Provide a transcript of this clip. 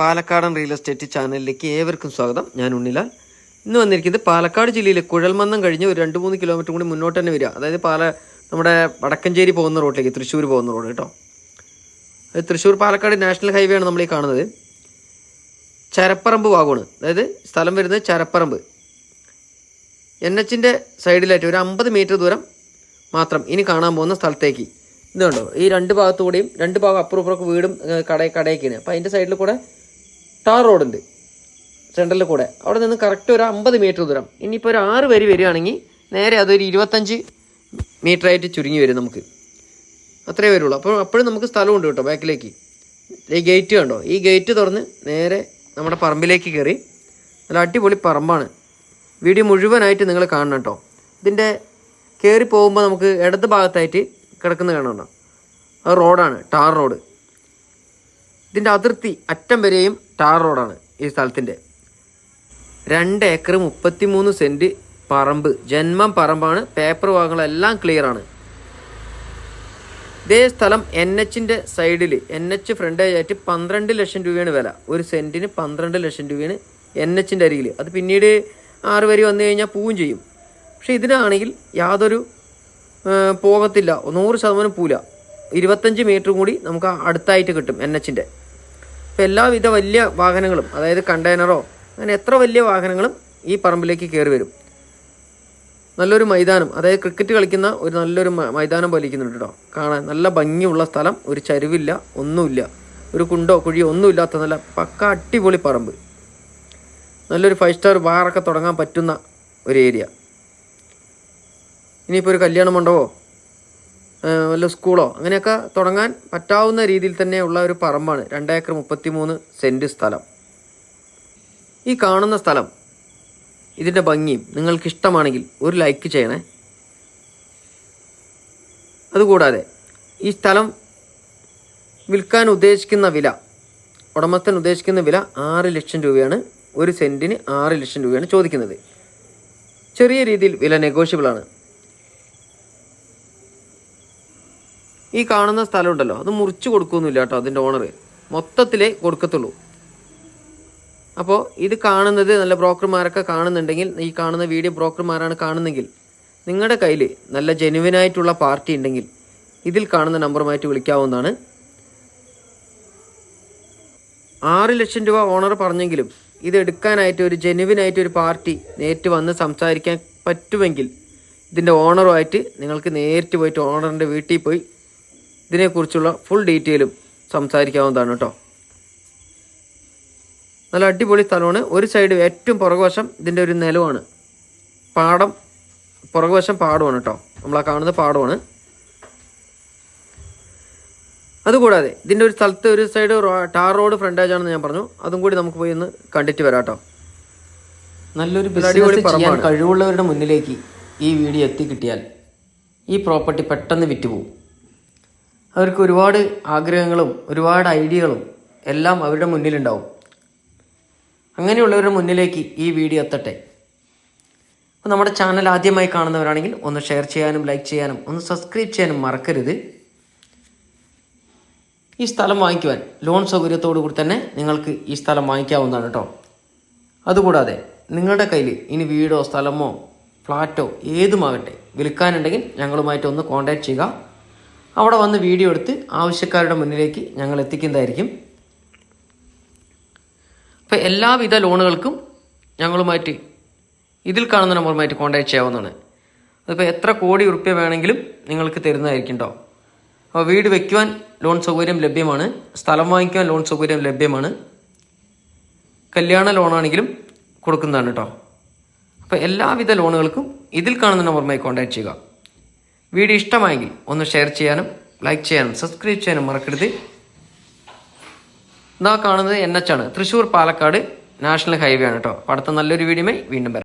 പാലക്കാടൻ real estate ചാനലിലേക്ക് ഏവർക്കും സ്വാഗതം. ഞാൻ ഉണ്ണിലാൽ. ഇന്ന് വന്നിരിക്കുന്നത് പാലക്കാട് ജില്ലയിലെ കുഴൽമന്നം കഴിഞ്ഞ് ഒരു രണ്ട് മൂന്ന് കിലോമീറ്റർ കൂടി മുന്നോട്ട് തന്നെ വരിക. അതായത് പാല നമ്മുടെ വടക്കഞ്ചേരി പോകുന്ന റോഡിലേക്ക് തൃശ്ശൂർ പോകുന്ന റോഡ് കേട്ടോ. അത് തൃശ്ശൂർ പാലക്കാട് നാഷണൽ ഹൈവേ ആണ് നമ്മൾ ഈ കാണുന്നത്. ചരപ്പറമ്പ് ഭാഗമാണ് അതായത് സ്ഥലം വരുന്നത് ചരപ്പറമ്പ്. എൻ എച്ചിന്റെ സൈഡിലായിട്ട് ഒരു അമ്പത് മീറ്റർ ദൂരം മാത്രം ഇനി കാണാൻ പോകുന്ന സ്ഥലത്തേക്ക്. ഇതുണ്ടോ? ഈ രണ്ട് ഭാഗത്തുകൂടെയും രണ്ട് ഭാഗം അപ്പുറം ഇപ്പുറമൊക്കെ വീടും കട കടയൊക്കെയാണ്. അപ്പോൾ അതിന്റെ സൈഡിൽ കൂടെ ടാർ റോഡുണ്ട്. സെൻട്രലിൽ കൂടെ. അവിടെ നിന്ന് കറക്റ്റ് ഒരു അമ്പത് മീറ്റർ ദൂരം. ഇനിയിപ്പോൾ ഒരു ആറ് വരി വരികയാണെങ്കിൽ നേരെ അതൊരു ഇരുപത്തഞ്ച് മീറ്ററായിട്ട് ചുരുങ്ങി വരും നമുക്ക്. അത്രേ വരുള്ളൂ. അപ്പോൾ അപ്പോഴും നമുക്ക് സ്ഥലമുണ്ട് കേട്ടോ ബാക്കിലേക്ക്. ഈ ഗേറ്റ് കണ്ടോ? ഈ ഗേറ്റ് തുറന്ന് നേരെ നമ്മുടെ പറമ്പിലേക്ക് കയറി. നല്ല അടിപൊളി പറമ്പാണ്. വീഡിയോ മുഴുവനായിട്ട് നിങ്ങൾ കാണണം കേട്ടോ. ഇതിന്റെ കയറി പോകുമ്പോൾ നമുക്ക് ഇടത് ഭാഗത്തായിട്ട് കിടക്കുന്ന കാണണം അത് റോഡാണ്. Tar road. ഇതിന്റെ അതിർത്തി അറ്റം വരെയും ടാർ റോഡാണ് ഈ സ്ഥലത്തിന്റെ രണ്ട് ഏക്കർ മുപ്പത്തിമൂന്ന് സെന്റ് പറമ്പ് ജന്മം പറമ്പാണ് പേപ്പർ ഭാഗങ്ങളെല്ലാം ക്ലിയർ ആണ്. ഇതേ സ്ഥലം എൻ എച്ചിന്റെ സൈഡിൽ എൻ എച്ച് ഫ്രണ്ടേജ് ആയിട്ട് പന്ത്രണ്ട് ലക്ഷം രൂപയാണ് വില. ഒരു സെന്റിന് പന്ത്രണ്ട് ലക്ഷം രൂപയാണ് എൻ എച്ചിന്റെ അരികിൽ അത് പിന്നീട് ആറ് വരി വന്നു കഴിഞ്ഞാൽ പൂവും ചെയ്യും. പക്ഷേ ഇതിനാണെങ്കിൽ യാതൊരു പോകത്തില്ല. നൂറ് ശതമാനം പൂല ഇരുപത്തഞ്ച് മീറ്റർ കൂടി നമുക്ക് അടുത്തായിട്ട് കിട്ടും എൻ എച്ചിന്റെ അപ്പോൾ എല്ലാവിധ വലിയ വാഹനങ്ങളും അതായത് കണ്ടെയ്നറോ അങ്ങനെ എത്ര വലിയ വാഹനങ്ങളും ഈ പറമ്പിലേക്ക് കയറി വരും. നല്ലൊരു മൈതാനം അതായത് ക്രിക്കറ്റ് കളിക്കുന്ന ഒരു നല്ലൊരു മൈതാനം പോലിരിക്കുന്നുണ്ട് കേട്ടോ കാണാൻ നല്ല ഭംഗിയുള്ള സ്ഥലം ഒരു ചരിവില്ല ഒന്നുമില്ല. ഒരു കുണ്ടോ കുഴിയോ ഒന്നുമില്ലാത്ത നല്ല പക്ക അടിപൊളി പറമ്പ്. നല്ലൊരു ഫൈവ് സ്റ്റാർ ബാറൊക്കെ തുടങ്ങാൻ പറ്റുന്ന ഒരു ഏരിയ ഇനിയിപ്പോൾ ഒരു കല്യാണ മണ്ഡപമോ? വല്ല സ്കൂളോ അങ്ങനെയൊക്കെ തുടങ്ങാൻ പറ്റാവുന്ന രീതിയിൽ തന്നെയുള്ള ഒരു പറമ്പാണ് രണ്ടേക്കർ മുപ്പത്തി മൂന്ന് സെന്റ് സ്ഥലം. ഈ കാണുന്ന സ്ഥലം ഇതിന്റെ ഭംഗിയും നിങ്ങൾക്ക് ഇഷ്ടമാണെങ്കിൽ ഒരു ലൈക്ക് ചെയ്യണേ. അതുകൂടാതെ ഈ സ്ഥലം വിൽക്കാൻ ഉദ്ദേശിക്കുന്ന വില ഉടമസ്ഥൻ ഉദ്ദേശിക്കുന്ന വില ആറ് ലക്ഷം രൂപയാണ്. ഒരു സെന്റിന് ആറ് ലക്ഷം രൂപയാണ് ചോദിക്കുന്നത്. ചെറിയ രീതിയിൽ വില നെഗോഷ്യബിൾ ഈ കാണുന്ന സ്ഥലം ഉണ്ടല്ലോ അത് മുറിച്ച് കൊടുക്കുന്നില്ല കേട്ടോ അതിന്റെ ഓണർ മൊത്തത്തിലേ കൊടുക്കത്തുള്ളൂ. അപ്പോൾ ഇത് കാണുന്നത് നല്ല ബ്രോക്കർമാരൊക്കെ കാണുന്നുണ്ടെങ്കിൽ ഈ കാണുന്ന വീഡിയോ ബ്രോക്കർമാരാണ് കാണുന്നെങ്കിൽ നിങ്ങളുടെ കയ്യിൽ നല്ല ജെനുവിനായിട്ടുള്ള പാർട്ടി ഉണ്ടെങ്കിൽ ഇതിൽ കാണുന്ന നമ്പറുമായിട്ട് വിളിക്കാവുന്നതാണ്. ആറ് ലക്ഷം രൂപ ഓണർ പറഞ്ഞെങ്കിലും ഇത് എടുക്കാനായിട്ട് ഒരു ജെനുവിനായിട്ട് ഒരു പാർട്ടി നേരിട്ട് വന്ന് സംസാരിക്കാൻ പറ്റുമെങ്കിൽ ഇതിന്റെ ഓണറുമായിട്ട് നിങ്ങൾക്ക് നേരിട്ട് പോയിട്ട് ഓണറിന്റെ വീട്ടിൽ പോയി ഇതിനെക്കുറിച്ചുള്ള ഫുൾ ഡീറ്റെയിലും സംസാരിക്കാവുന്നതാണ് കേട്ടോ. നല്ല അടിപൊളി സ്ഥലമാണ്. ഒരു സൈഡ് ഏറ്റവും പുറകുവശം ഇതിന്റെ ഒരു നിലമാണ് പാടം പുറകുവശം പാടമാണ് കേട്ടോ. നമ്മളാ കാണുന്ന പാടമാണ്. അതുകൂടാതെ ഇതിന്റെ ഒരു സ്ഥലത്ത് ഒരു സൈഡ് ടാർ റോഡ് ഫ്രണ്ടേജ് ആണെന്ന് ഞാൻ പറഞ്ഞു. അതും കൂടി നമുക്ക് പോയി ഒന്ന് കണ്ടിട്ട് വരാം കേട്ടോ. നല്ലൊരു ബിസിനസ് ചെയ്യാൻ. കഴിവുള്ളവരുടെ മുന്നിലേക്ക് ഈ വീഡിയോ എത്തിക്കിട്ടിയാൽ ഈ പ്രോപ്പർട്ടി പെട്ടെന്ന് വിറ്റുപോകും. അവർക്ക് ഒരുപാട് ആഗ്രഹങ്ങളും ഒരുപാട് ഐഡിയകളും എല്ലാം അവരുടെ മുന്നിലുണ്ടാവും. അങ്ങനെയുള്ളവരുടെ മുന്നിലേക്ക് ഈ വീഡിയോ എത്തട്ടെ. അപ്പോൾ നമ്മുടെ ചാനൽ ആദ്യമായി കാണുന്നവരാണെങ്കിൽ ഒന്ന് ഷെയർ ചെയ്യാനും ലൈക്ക് ചെയ്യാനും ഒന്ന് സബ്സ്ക്രൈബ് ചെയ്യാനും മറക്കരുത്. ഈ സ്ഥലം വാങ്ങിക്കുവാൻ ലോൺ സൗകര്യത്തോടു കൂടി തന്നെ നിങ്ങൾക്ക് ഈ സ്ഥലം വാങ്ങിക്കാവുന്നതാണ് കേട്ടോ. അതുകൂടാതെ നിങ്ങളുടെ കയ്യിൽ ഇനി വീടോ സ്ഥലമോ ഫ്ലാറ്റോ ഏതുമാകട്ടെ വിൽക്കാനുണ്ടെങ്കിൽ ഞങ്ങളുമായിട്ട് ഒന്ന് കോൺടാക്ട് ചെയ്യുക. അവിടെ വന്ന് വീഡിയോ എടുത്ത് ആവശ്യക്കാരുടെ മുന്നിലേക്ക് ഞങ്ങൾ എത്തിക്കുന്നതായിരിക്കും. അപ്പോൾ എല്ലാവിധ ലോണുകൾക്കും ഞങ്ങളുമായിട്ട് ഇതിൽ കാണുന്ന നമ്പറുമായിട്ട് കോൺടാക്ട് ചെയ്യാവുന്നതാണ്. അതിപ്പോൾ എത്ര കോടി ഉറുപ്പ്യ വേണമെങ്കിലും നിങ്ങൾക്ക് തരുന്നതായിരിക്കും കേട്ടോ അപ്പോൾ വീട് വയ്ക്കുവാൻ ലോൺ സൗകര്യം ലഭ്യമാണ്. സ്ഥലം വാങ്ങിക്കുവാൻ ലോൺ സൗകര്യം ലഭ്യമാണ്. കല്യാണ ലോണാണെങ്കിലും കൊടുക്കുന്നതാണ് കേട്ടോ അപ്പോൾ എല്ലാവിധ ലോണുകൾക്കും ഇതിൽ കാണുന്ന നമ്പറുമായി കോൺടാക്ട് ചെയ്യുക. വീഡിയോ ഇഷ്ടമായെങ്കിൽ ഒന്ന് ഷെയർ ചെയ്യാനും ലൈക്ക് ചെയ്യാനും സബ്സ്ക്രൈബ് ചെയ്യാനും മറക്കരുത്. ഇതാ കാണുന്നത് എൻ എച്ച് ആണ്. തൃശ്ശൂർ പാലക്കാട് നാഷണൽ ഹൈവേ ആണ് കേട്ടോ. അടുത്ത നല്ലൊരു വീഡിയോ വീണ്ടും വരാം.